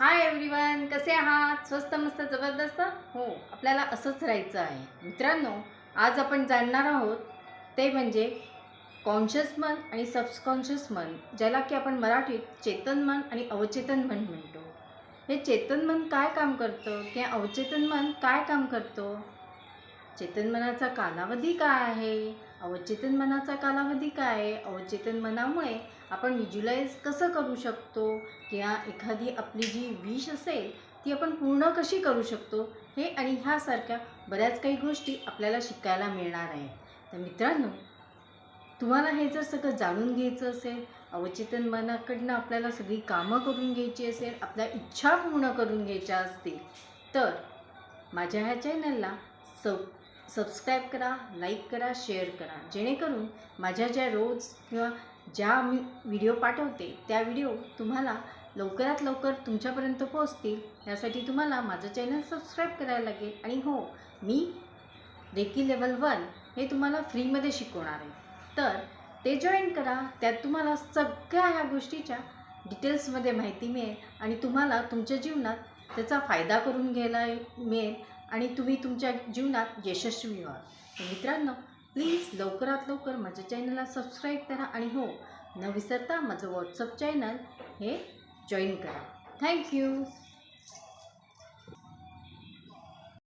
Hi everyone कसे आहात? स्वस्त मस्त जबरदस्त? हो आपल्याला असंच राहायचं आहे. मित्रांनो आज आपण जाणणार आहोत ते म्हणजे कॉन्शियस मन आणि सबकॉन्शियस मन ज्याला की आपण मराठीत चेतन मन आणि अवचेतन मन म्हणतो. हे चेतन मन काय काम करतं? किंवा अवचेतन मन काय काम करतं? चेतन मनाचा कालावधी काय आहे? अवचेतन मनाचा कालावधी काय? आहे अवचेतन मनामुळे आपण विज्युलाइज कसं करू शकतो? किंवा एखादी आपली जी विश असेल ती आपण पूर्ण कशी करू शकतो? हे आणि ह्यासारख्या बऱ्याच काही गोष्टी आपल्याला शिकायला मिळणार आहेत. तर मित्रांनो तुम्हाला हे जर सगळं जाणून घ्यायचं असेल अवचेतन मनाकडनं आपल्याला सगळी कामं करून घ्यायची असेल आपल्या इच्छा पूर्ण करून घ्यायच्या असतील तर माझ्या ह्या चॅनलला सब सबस्क्राईब करा लाईक करा शेअर करा. जेणेकरून माझ्या ज्या रोज किंवा ज्या मी व्हिडिओ पाठवते त्या व्हिडिओ तुम्हाला लवकरात लवकर तुमच्यापर्यंत पोहोचतील. यासाठी तुम्हाला माझं चॅनल सबस्क्राईब करायला लागेल. आणि हो मी रेकी लेवल वन हे तुम्हाला फ्रीमध्ये शिकवणार आहे. तर ते जॉईन करा. त्यात तुम्हाला सगळ्या ह्या गोष्टीच्या डिटेल्समध्ये माहिती मिळेल. आणि तुम्हाला तुमच्या जीवनात त्याचा फायदा करून घ्यायला मिळेल. आणि तुम्ही तुमच्या जीवनात यशस्वी व्हा तर मित्रांनो प्लीज लवकरात लवकर माझ्या चॅनलला सबस्क्राईब करा आणि हो न विसरता माझं व्हॉट्सअप चॅनल हे जॉईन करा. Thank you